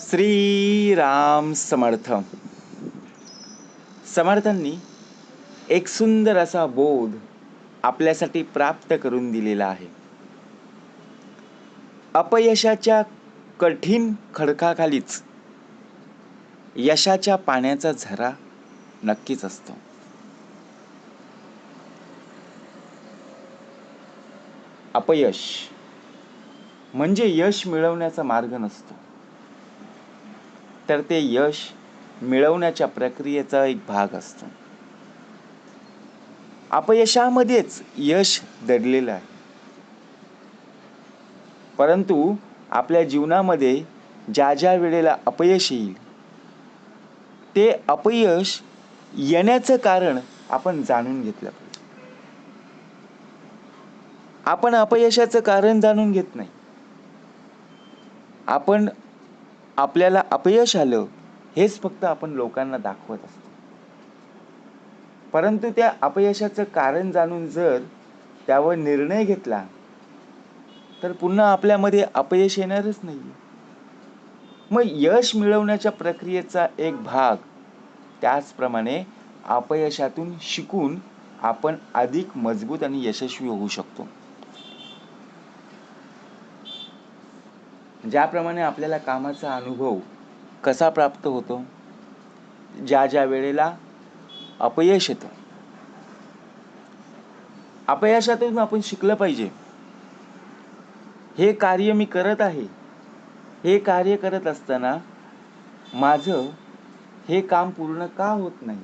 श्री राम समर्थ. समर्थांनी एक सुंदर असा बोध आपल्यासाठी प्राप्त करून दिलेला आहे. अपयशाच्या कठीण खडकाखालीच यशाच्या पाण्याचा झरा नक्कीच असतो. अपयश म्हणजे यश मिळवण्याचा मार्ग नसतो. तर ते यश मिळवण्याच्या प्रक्रियेचा एक भाग असतो. अपयशामध्येच यश दडलेलं आहे. परंतु आपल्या जीवनामध्ये ज्या ज्या वेळेला अपयश येईल ते अपयश येण्याचं कारण आपण जाणून घेतलं पाहिजे. आपण अपयशाचं कारण जाणून घेत नाही. आपण आपल्याला अपयश आलं हेच फक्त आपण लोकांना दाखवत असतो. परंतु त्या अपयशाचं कारण जाणून जर त्यावर निर्णय घेतला तर पुन्हा आपल्यामध्ये अपयश येणारच नाही मग यश मिळवण्याच्या प्रक्रियेचा एक भाग त्याचप्रमाणे अपयशातून शिकून आपण अधिक मजबूत आणि यशस्वी होऊ शकतो. ज्याप्रमाणे आपल्याला कामाचा अनुभव कसा प्राप्त होतो ज्या ज्या वेळेला अपयश येतं. अपयशातून आपण शिकलं पाहिजे. हे कार्य मी करत आहे हे कार्य करत असताना माझं हे काम पूर्ण का होत नाही?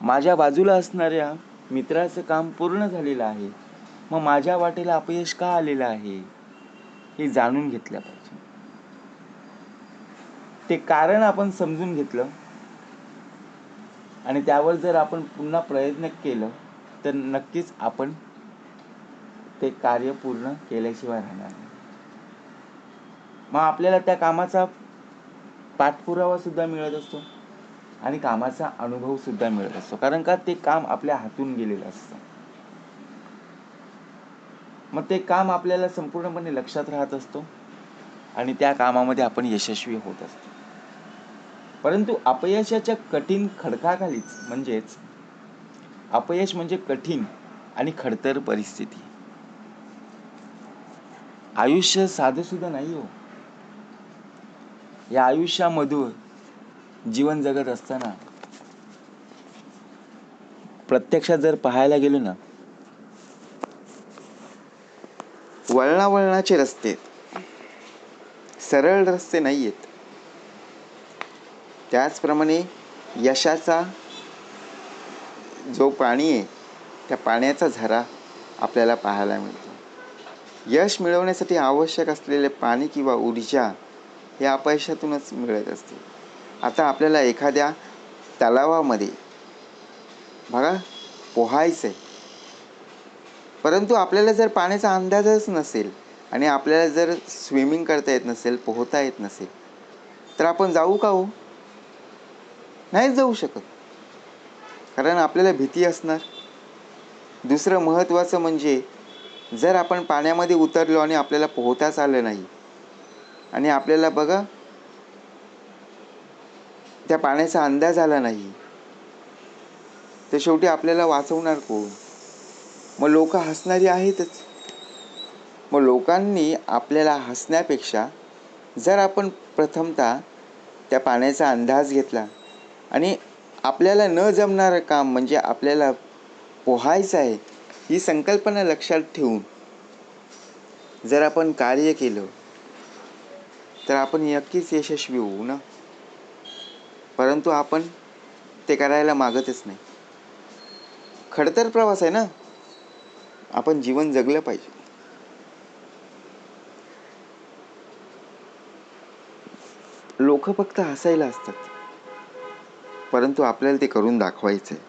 माझ्या बाजूला असणाऱ्या मित्राचं काम पूर्ण झालेलं आहे. मग माझ्या वाटेला अपयश का आलेलं आहे? हे जाणून घेतलं पाहिजे. ते कारण आपण समजून घेतलं. आणि त्यावर जर आपण पुन्हा प्रयत्न केलं तर नक्कीच आपण ते कार्य पूर्ण केल्याशिवाय राहणार नाही. मग आपल्याला त्या कामाचा पाठपुरावा सुद्धा मिळत असतो. आणि कामाचा अनुभव सुद्धा मिळत असतो. कारण का? ते काम आपल्या हातून गेलेलं असतं. मग ते काम आपल्याला संपूर्णपणे लक्षात राहत असतो. आणि त्या कामामध्ये आपण यशस्वी होत असतो. परंतु अपयशाच्या कठीण खडकाखालीच म्हणजेच अपयश म्हणजे कठीण आणि खडतर परिस्थिती. आयुष्य साधं सुद्धा नाही हो. या आयुष्यामधून जीवन जगत असताना प्रत्यक्षात जर पाहायला गेलो ना वळणावळणाचे रस्ते सरळ रस्ते नाही आहेत त्याचप्रमाणे यशाचा जो पाणी आहे त्या पाण्याचा झरा आपल्याला पाहायला मिळतो. यश मिळवण्यासाठी आवश्यक असलेले पाणी किंवा ऊर्जा हे अपयशातूनच मिळत असते. आता आपल्याला एखाद्या तलावामध्ये बघा पोहायचं आहे परंतु आपल्याला जर पाण्याचा अंदाजच नसेल आणि आपल्याला जर स्विमिंग करता येत नसेल पोहता येत नसेल तर आपण जाऊ का हो? नाही जाऊ शकत. कारण आपल्याला भीती असणार. दुसरं महत्त्वाचं म्हणजे जर आपण पाण्यामध्ये उतरलो आणि आपल्याला पोहताच आलं नाही आणि आपल्याला बघा त्या पाण्याचा अंदाज आला नाही तर शेवटी आपल्याला वाचवणार कोण? मग लोक हसणारी आहेतच. मग लोकांनी आपल्याला हसण्यापेक्षा जर आपण प्रथमतः त्या पाण्याचा अंदाज घेतला आणि आपल्याला न जमणारं काम म्हणजे आपल्याला पोहायचं आहे ही संकल्पना लक्षात ठेवून जर आपण कार्य केलं तर आपण नक्कीच यशस्वी होऊ ना? परंतु आपण ते करायला मागतच नाही. खडतर प्रवास आहे ना? आपण जीवन जगलं पाहिजे. लोक फक्त हसायला असतात. परंतु आपल्याला ते करून दाखवायचं आहे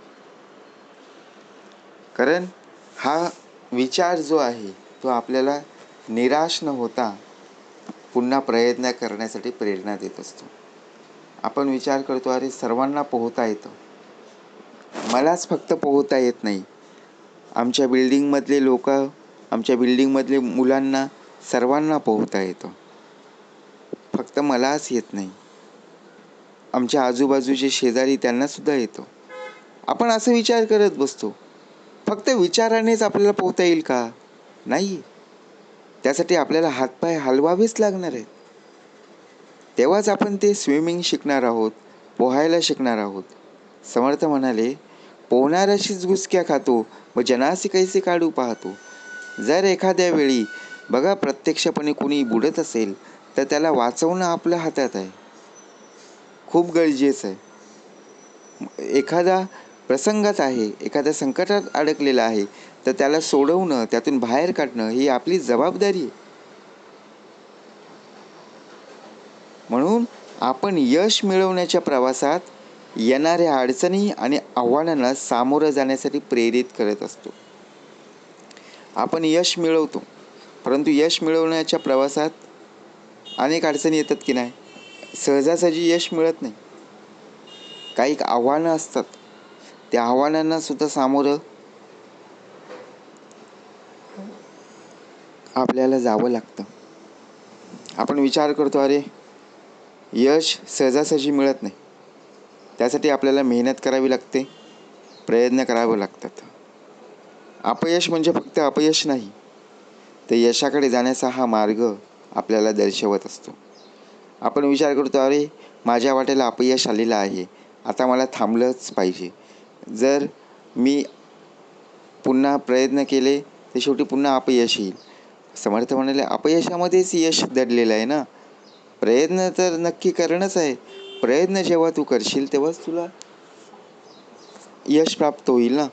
कारण हा विचार जो आहे तो आपल्याला निराश न होता पुन्हा प्रयत्न करण्यासाठी प्रेरणा देत असतो. आपण विचार करतो अरे सर्वांना पोहता येतं. मलाच फक्त पोहता येत नाही. आमच्या बिल्डिंगमधले लोक आमच्या बिल्डिंगमधले मुलांना सर्वांना पोहता येतं. फक्त फक्त मलाच येत नाही. आमच्या आजूबाजूचे शेजारी त्यांना सुद्धा येतो. आपण असं विचार करत बसतो. फक्त विचारानेच आपल्याला पोहता येईल का? नाही. त्यासाठी आपल्याला हातपाय हलवावेच लागणार आहेत. तेव्हाच आपण ते स्विमिंग शिकणार आहोत पोहायला शिकणार आहोत. समर्थ म्हणाले पोहणाऱ्याशीच घुसक्या खातो व जनासी कैसे काढू पाहतो. जर एखाद्या वेळी बघा प्रत्यक्षपणे कुणी बुडत असेल तर त्याला वाचवणं आपल्या हातात आहे. खूप गरजेचं आहे. एखादा प्रसंगात आहे एखाद्या संकटात अडकलेला आहे तर त्याला सोडवणं त्यातून बाहेर काढणं ही आपली जबाबदारी आहे. म्हणून आपण यश मिळवण्याच्या प्रवासात येणाऱ्या अडचणी आणि आव्हानांना सामोरं जाण्यासाठी प्रेरित करत असतो. आपण यश मिळवतो परंतु यश मिळवण्याच्या प्रवासात अनेक अडचणी येतात की नाही? सहजासहजी यश मिळत नाही. काही आव्हानं असतात. त्या आव्हानांना सुद्धा सामोरं आपल्याला जावं लागतं. आपण विचार करतो अरे यश सहजासहजी मिळत नाही. त्यासाठी आपल्याला मेहनत करावी लागते प्रयत्न करावे लागतात. अपयश म्हणजे फक्त अपयश नाही तर यशाकडे जाण्याचा हा मार्ग आपल्याला दर्शवत असतो. आपण विचार करतो अरे माझ्या वाटेला अपयश आलेलं आहे आता मला थांबलंच पाहिजे. जर मी पुन्हा प्रयत्न केले तर शेवटी पुन्हा अपयश येईल. समर्थ म्हणाले अपयशामध्येच यश दडलेलं आहे ना? प्रयत्न तर नक्की करणंच आहे प्रयत्न जेव्हा तू करशील तेव्हाच तुला यश प्राप्त होईल ना?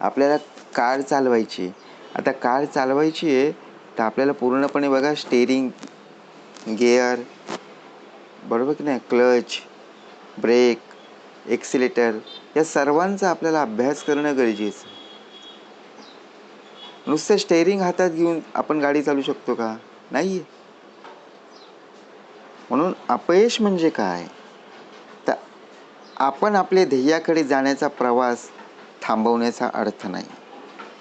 आपल्याला कार चालवायची आता कार चालवायची आहे तर आपल्याला पूर्णपणे बघा स्टेरिंग गेअर बरोबर की नाही? क्लच ब्रेक एक्सिलेटर या सर्वांचा आपल्याला अभ्यास करणं गरजेचं नुसतं स्टेअरिंग हातात घेऊन आपण गाडी चालू शकतो का? नाही म्हणून अपयश म्हणजे काय? तर आपण आपले ध्येयाकडे जाण्याचा प्रवास थांबवण्याचा अर्थ नाही.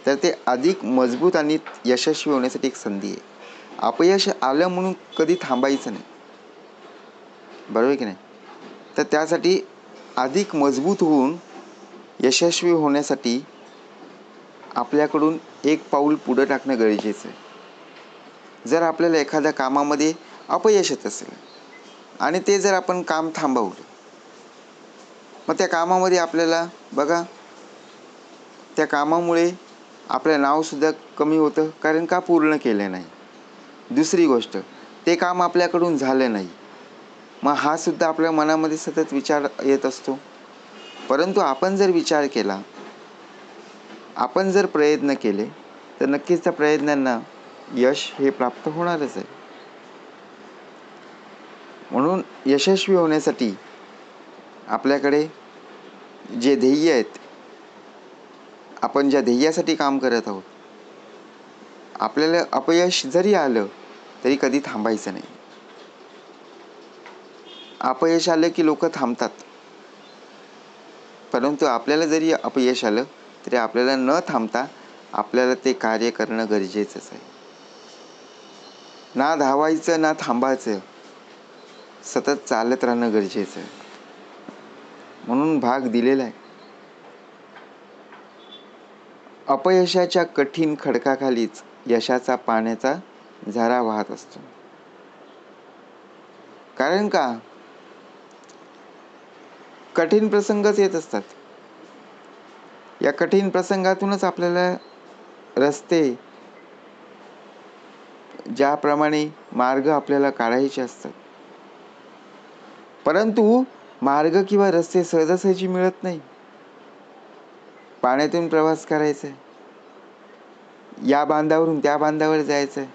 तर ते अधिक मजबूत आणि यशस्वी होण्यासाठी एक संधी आहे. अपयश आलं म्हणून कधी थांबायचं नाही. बरोबर की नाही? तर त्यासाठी अधिक मजबूत होऊन यशस्वी होण्यासाठी आपल्याकडून एक पाऊल पुढं टाकणं गरजेचं आहे. जर आपल्याला एखाद्या कामामध्ये अपयश येत असेल आणि ते जर आपण काम थांबवलं मग त्या कामामध्ये आपल्याला बघा त्या कामामुळे आपलं नावसुद्धा कमी होतं कारण का पूर्ण केलं नाही? दुसरी गोष्ट ते काम आपल्याकडून झालं नाही. मग हा सुद्धा आपल्या मनामध्ये सतत विचार येत असतो. परंतु आपण जर विचार केला आपण जर प्रयत्न केले तर नक्कीच त्या प्रयत्नांना यश हे प्राप्त होणारच आहे म्हणून यशस्वी होण्यासाठी आपल्याकडे जे ध्येय आहेत आपण ज्या ध्येयासाठी काम करत आहोत आपल्याला अपयश जरी आलं तरी कधी थांबायचं नाही. अपयश आलं की लोक थांबतात. परंतु आपल्याला जरी अपयश आलं तरी आपल्याला न थांबता आपल्याला ते कार्य करणं गरजेचंच आहे. ना धावायचं ना थांबायचं सतत चालत राहणं गरजेचं आहे. म्हणून भाग दिलेला आहे. अपयशाच्या कठीण खडकाखालीच यशाचा पाण्याचा झरा वाहत असतो. कारण का? कठीण प्रसंगच येत असतात. या कठीण प्रसंगातूनच आपल्याला रस्ते ज्याप्रमाणे मार्ग आपल्याला काढायचे असतात. परंतु मार्ग किंवा रस्ते सहजासहजी मिळत नाही. पाण्यातून प्रवास करायचा आहे या बांधावरून त्या बांधावर जायचं आहे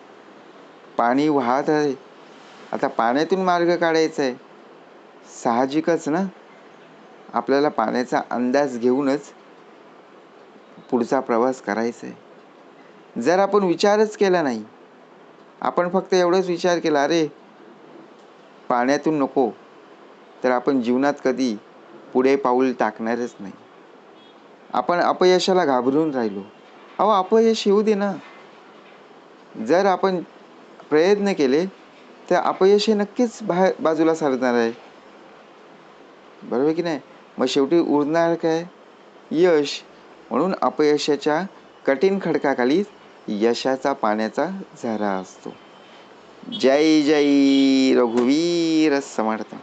पाणी वाहत आहे. आता पाण्यातून मार्ग काढायचा आहे साहजिकच ना? आपल्याला पाण्याचा अंदाज घेऊनच पुढचा प्रवास करायचा आहे जर आपण विचारच केला नाही आपण फक्त एवढंच विचार केला अरे पाण्यातून नको. तर आपण जीवनात कधी पुढे पाऊल टाकणारच नाही. आपण अपयशाला घाबरून राहिलो. अहो अपयश येऊ दे ना. जर आपण प्रयत्न केले तर अपयश हे नक्कीच बाहेर बाजूला सारणार आहे. बरोबर की नाही? मग शेवटी उरणार काय? यश. म्हणून अपयशाच्या कठीण खडकाखाली यशाचा पाण्याचा झरा असतो. जय जय. रघुवीर समर्थ.